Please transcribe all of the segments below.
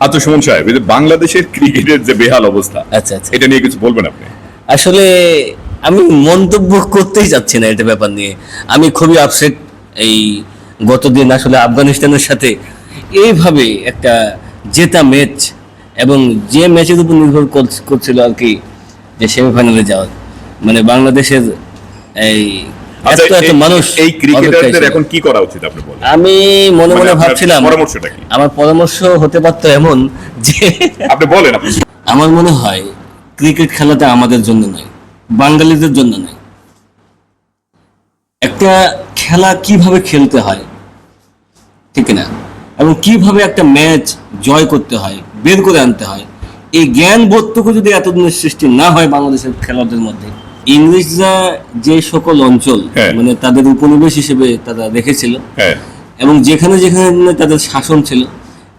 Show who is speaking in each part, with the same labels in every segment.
Speaker 1: আচ্ছা সুমন সাহেব এই যে বাংলাদেশের ক্রিকেটের যে বেহাল অবস্থা
Speaker 2: আচ্ছা আচ্ছা।
Speaker 1: এটা নিয়ে কিছু বলবেন আপনি?
Speaker 2: আসলে আমি মন্তব্য করতেই যাচ্ছি না এটা ব্যাপার নিয়ে। আমি খুবই আপসেট এই গতদিন আসলে আফগানিস্তানের সাথে এইভাবে একটা জেতা ম্যাচ এবং যে ম্যাচের উপর নির্ভর করছ- করছিল আর কি যে সেমিফাইনালে যাওয়ার। মানে বাংলাদেশের এই
Speaker 1: আচ্ছা
Speaker 2: এত এত
Speaker 1: এই-
Speaker 2: মানুষ
Speaker 1: এই
Speaker 2: অপেক্ষায়
Speaker 1: ক্রিকেটারদের এখন কি করা উচিত আপনি বলেন?
Speaker 2: আমি মনে
Speaker 1: মানে
Speaker 2: মনে ভাবছিলাম
Speaker 1: পরামর্শটা কি?
Speaker 2: আমার পরামর্শ হতে পারতো এমন যে
Speaker 1: আপনি বলেন আপনি
Speaker 2: আমার মনে হয় ক্রিকেট খেলাটা আমাদের জন্য নয় বাঙালিদের জন্য নয়। একটা খেলা কীভাবে খেলতে হয় ঠিক না এবং কীভাবে একটা ম্যাচ জয় করতে হয় বের করে আনতে হয় এই জ্ঞান বোধটুকু যদি এতদিনের সৃষ্টি না হয় বাংলাদেশের খেলোয়াড়দের মধ্যে ইংরেজরা যে সকল অঞ্চল
Speaker 1: হ্যাঁ।
Speaker 2: মানে তাদের উপনিবেশ হিসেবে তারা রেখেছিল
Speaker 1: হ্যাঁ।
Speaker 2: এবং যেখানে যেখানে তাদের শাসন ছিল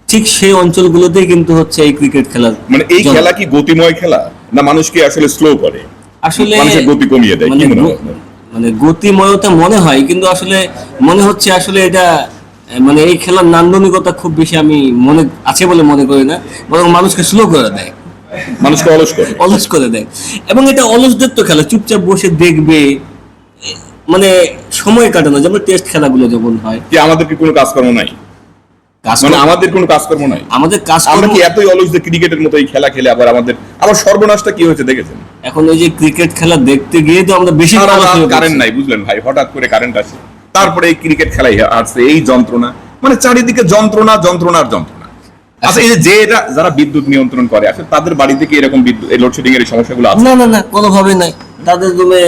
Speaker 2: ঠিক সেই অঞ্চলগুলোতেই কিন্তু হচ্ছে এই ক্রিকেট খেলার
Speaker 1: মানে এই খেলা কি গতিময় খেলা? না মানুষকে আসলে স্লো করে?
Speaker 2: আসলে
Speaker 1: মানুষের গতি কমিয়ে দেয় কি
Speaker 2: মানে
Speaker 1: মনে হয়
Speaker 2: মানে গতিময়তা মনে হয় কিন্তু আসলে মনে হচ্ছে আসলে এটা মানে এই খেলার নান্দনিকতা খুব বেশি আমি মনে আছে বলে মনে করি না বরং মানুষকে স্লো করে দেয়।
Speaker 1: মানুষকে অলস করে।
Speaker 2: অলস করে দেয়। এবং এটা অলসদের তো খেলা চুপচাপ বসে দেখবে মানে সময় কাটানো যেমন টেস্ট খেলাগুলো যেমন হয়।
Speaker 1: কি আমাদের কি কোনো কাজকর্ম নাই? মানে আমাদের কোনো কাজকর্ম নাই?
Speaker 2: আমাদের কাজ
Speaker 1: আমরা কি এতই অলস যে ক্রিকেটের মতো এই খেলা খেলে আবার আমাদের আবার সর্বনাশটা কি হয়েছে দেখেছেন?
Speaker 2: এখন ওই যে ক্রিকেট খেলা দেখতে গিয়ে তো আমরা বেশি।
Speaker 1: কারেন্ট নাই বুঝলেন ভাই হঠাৎ করে কারেন্ট আসে। তারপরে এই ক্রিকেট খেলাই আসছে এই যন্ত্রণা। মানে চারিদিকে যন্ত্রণা যন্ত্রণার যন্ত্রণা। আচ্ছা এই যে এরা যারা বিদ্যুৎ নিয়ন্ত্রণ করে আসলে তাদের বাড়িতে কি এরকম বিদ্যুৎ লোডশেডিং এর সমস্যাগুলো আছে?
Speaker 2: না না না কোনোভাবে নাই। তাদের রুমে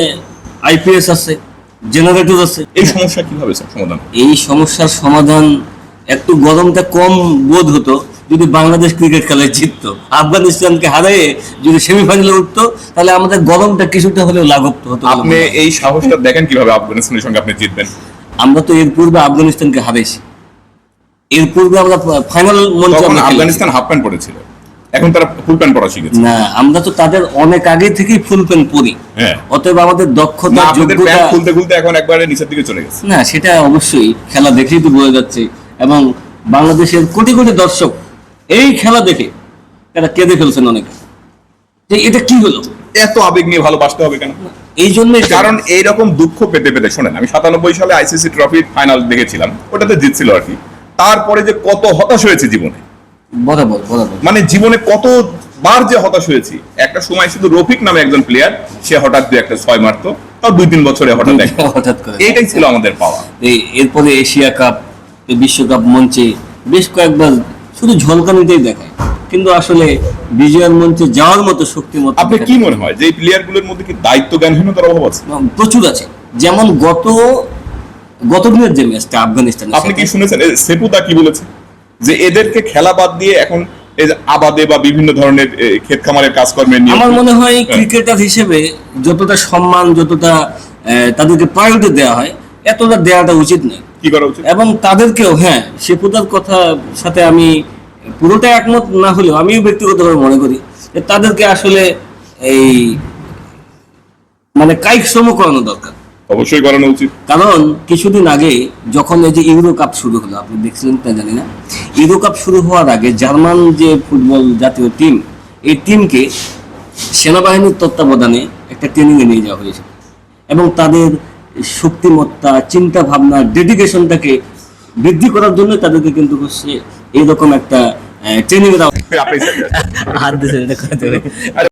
Speaker 2: আইপিএস আছে জেনারেটর আছে।
Speaker 1: এই সমস্যা কীভাবে স্যার সমাধান
Speaker 2: এই সমস্যার সমাধান একটু গরমটা কম বোধ হতো যদি বাংলাদেশ ক্রিকেট খেলায় জিততো। আফগানিস্তানকে হারিয়ে যদি সেমিফাইনালে উঠতো তাহলে আমাদের গরমটা কিছুটা হলেও লাঘব হতো।
Speaker 1: আপনি এই সাহসটা দেখেন কীভাবে আফগানিস্তানের সঙ্গে আপনি জিতবেন?
Speaker 2: আমরা তো এর পূর্বে আফগানিস্তানকে হারাইছি। এর পূর্বে আমরা ফাইনাল মঞ্চে আমরা
Speaker 1: আফগানিস্তান হাফ প্যান্ট পরেছিল এখন তারা ফুল প্যান্ট পরা শিখেছে।
Speaker 2: না আমরা তো তাদের অনেক আগে থেকেই ফুল প্যান্ট পরি।
Speaker 1: হ্যাঁ।
Speaker 2: অতএব আমাদের দক্ষতা যোগ্যতা
Speaker 1: খুলতে খুলতে এখন একবারে নিচের দিকে চলে গেছে।
Speaker 2: না সেটা অবশ্যই। খেলা দেখেই তো বোঝা যাচ্ছে। এবং বাংলাদেশের কোটি কোটি দর্শক এই খেলা দেখে তারা কেঁদে ফেলছেন অনেকে। যে এটা কি হলো?
Speaker 1: এত আবেগ নিয়ে ভালোবাসতে হবে কেন?
Speaker 2: এই জন্য
Speaker 1: কারণ এইরকম দুঃখ পেতে পেতে শোনেন আমি সাতানব্বই সালে আইসিসি ট্রফির ফাইনাল দেখেছিলাম। ওটাতে জিতছিল আর কি। তারপরে যে কত হতাশ হয়েছে জীবনে। মানে জীবনে কত বার যে হতাশ হয়েছি একটা সময় শুধু রফিক নামে একজন প্লেয়ার সে হঠাৎ দু একটা ছয় মারতো তাও দুই তিন বছরে হঠাৎ
Speaker 2: হঠাৎ করে।
Speaker 1: এইটাই ছিল আমাদের পাওয়া।
Speaker 2: এই এরপরে এশিয়া কাপ বিশ্বকাপ মঞ্চে বেশ কয়েকবার শুধু ঝলকানিতেই দেখায়। কিন্তু আসলে বিজয়ের মঞ্চে যাওয়ার মতো শক্তি মতো
Speaker 1: আপনি কি মনে হয় যে এই প্লেয়ারগুলোর মধ্যে কি দায়িত্ব জ্ঞানহীনতার অভাব আছে?
Speaker 2: প্রচুর আছে। যেমন গত গত দিনের যে ম্যাচটা আফগানিস্তান
Speaker 1: আপনি কি শুনেছেন? সেপুতা কি বলেছে? যে এদেরকে খেলা বাদ দিয়ে এখন এই যে আবাদে বা বিভিন্ন ধরনের ক্ষেত খামারের কাজকর্মে নিয়ে
Speaker 2: আমার মনে হয়। ক্রিকেটার হিসেবে যতটা সম্মান যতটা তাদেরকে প্রায়োরিটি দেওয়া হয় এতটা দেওয়াটা উচিত নয়।
Speaker 1: কি করা উচিত?
Speaker 2: এবং তাদেরকেও হ্যাঁ সেপুদার কথা সাথে আমি পুরোটা একমত না হলেও আমিও ব্যক্তিগতভাবে মনে করি তাদেরকে আসলে এই মানে কায়িক শ্রম করানো দরকার।
Speaker 1: অবশ্যই করানো উচিত।
Speaker 2: কারণ কিছুদিন আগে যখন এই যে ইউরো কাপ শুরু হলো আপনি দেখছিলেন তা জানি না ইউরো কাপ শুরু হওয়ার আগে জার্মান যে ফুটবল জাতীয় টিম এই টিমকে সেনাবাহিনীর তত্ত্বাবধানে একটা ট্রেনিংয়ে নিয়ে যাওয়া হয়েছে। এবং তাদের শক্তিমত্তা চিন্তা ভাবনা ডেডিকেশনটাকে বৃদ্ধি করার জন্য তাদেরকে কিন্তু এইরকম একটা ট্রেনিং এর